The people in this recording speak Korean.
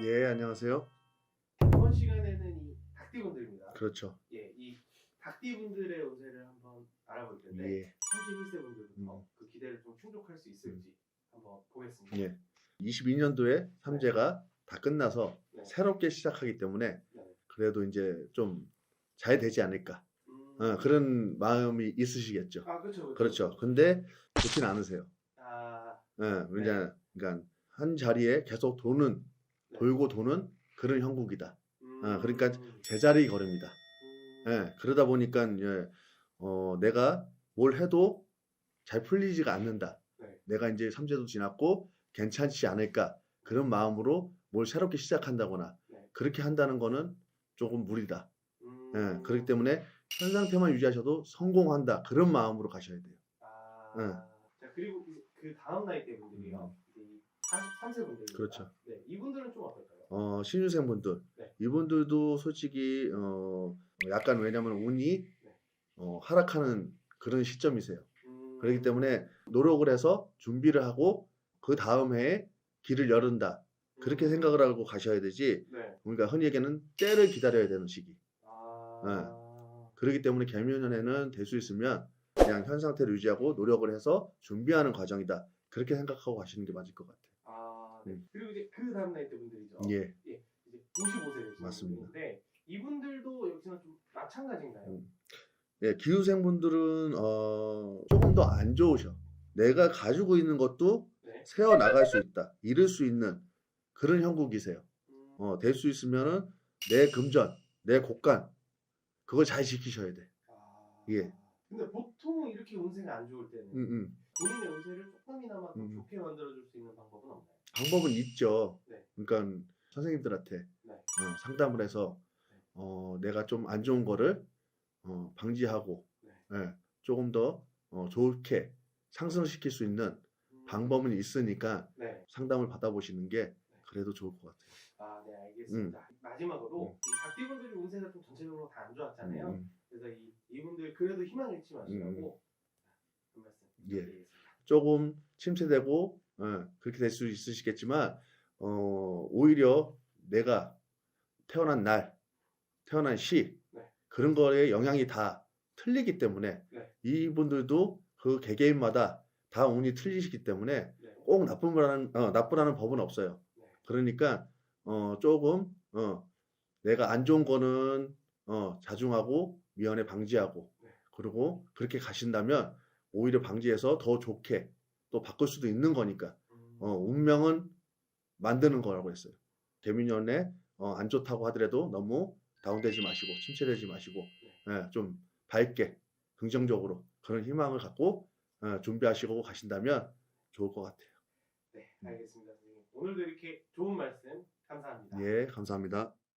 예, 안녕하세요. 이번 시간에는 이 닭띠분들입니다. 그렇죠. 예, 이 닭띠분들의 운세를 한번 알아볼 텐데 예. 31세 분들부터 음. 그 기대를 좀 충족할 수 있을지 한번 보겠습니다. 예. 22년도에 삼재가 다 끝나서 네. 새롭게 시작하기 때문에 네. 그래도 이제 좀 잘 되지 않을까. 음. 어, 그런 마음이 있으시겠죠. 아, 그렇죠. 그렇죠. 근데 좋진 않으세요. 아, 예, 왜냐, 그러니까 한 자리에 계속 도는, 네. 돌고 도는 그런 형국이다. 음. 아, 그러니까 제자리 걸음이다. 음. 예, 그러다 보니까 예, 어, 내가 뭘 해도 잘 풀리지가 않는다. 네. 내가 이제 삼재도 지났고 괜찮지 않을까 그런 마음으로 뭘 새롭게 시작한다거나 네. 그렇게 한다는 거는 조금 무리다. 음. 예, 그렇기 때문에 현 상태만 유지하셔도 성공한다 그런 마음으로 가셔야 돼요. 아, 네. 자 그리고 이제 그 다음 나이대 분들이요. 이제 이 43세 분들. 그렇죠. 네, 이분들은 좀 어떨까요? 어, 신유생 분들 네. 이분들도 솔직히 어, 약간 왜냐면 운이 네. 어, 하락하는 그런 시점이세요. 음. 그렇기 때문에 노력을 해서 준비를 하고 그 다음 해에 길을 열은다. 그렇게 음. 생각을 하고 가셔야 되지. 네. 그러니까 흔히 얘기하는 때를 기다려야 되는 시기. 아. 그렇기 때문에 개묘년에는 될 수 있으면 그냥 현 상태를 유지하고 노력을 해서 준비하는 과정이다. 그렇게 생각하고 가시는 게 맞을 것 같아요. 아, 네. 음. 그리고 이제 그 다음 나이대 분들이죠. 예. 이제 55세 되시는 맞습니다. 분인데 이분들도 역시나 좀 마찬가지인가요? 음. 예, 기후생 분들은 어, 조금 더 안 좋으셔. 내가 가지고 있는 것도 네. 세어 나갈 수 있다. 잃을 수 있는 그런 형국이세요. 음. 어, 될 수 있으면은 내 금전, 내 곡간 그걸 잘 지키셔야 돼. 아. 예. 근데 보통 이렇게 운세가 안 좋을 때는 음, 음. 본인의 운세를 조금이나마 더 음. 좋게 만들어줄 수 있는 방법은 없나요? 방법은 있죠. 네. 그러니까 선생님들한테 네. 어, 상담을 해서 네. 어, 내가 좀 안 좋은 거를 어, 방지하고 네. 예, 조금 더 어, 좋게 상승시킬 수 있는 음. 방법은 있으니까 네. 상담을 받아보시는 게 그래도 좋을 것 같아요. 아, 네, 알겠습니다. 마지막으로 이 닭띠분들이 운세가 좀 전체적으로 다 안 좋았잖아요. 음, 그래서 이 이분들 그래도 희망 잃지 마시라고 한 말씀 예. 조금 침체되고 어, 그렇게 될 수 있으시겠지만 어, 오히려 내가 태어난 날, 태어난 시 네. 그런 거에 영향이 다 틀리기 때문에 네. 이분들도 그 개개인마다 다 운이 틀리시기 때문에 네. 꼭 나쁘라는 어, 나쁘라는 법은 없어요. 네. 그러니까 어, 조금 어, 내가 안 좋은 거는 어, 자중하고 미연에 방지하고 네. 그리고 그렇게 가신다면 오히려 방지해서 더 좋게 또 바꿀 수도 있는 거니까 음. 어, 운명은 만드는 거라고 했어요. 개미년에 어, 안 좋다고 하더라도 너무 다운되지 마시고 침체되지 마시고 예, 좀 밝게 긍정적으로 그런 희망을 갖고 어, 준비하시고 가신다면 좋을 것 같아요. 네, 알겠습니다, 선생님. 오늘도 이렇게 좋은 말씀 감사합니다. 예, 감사합니다.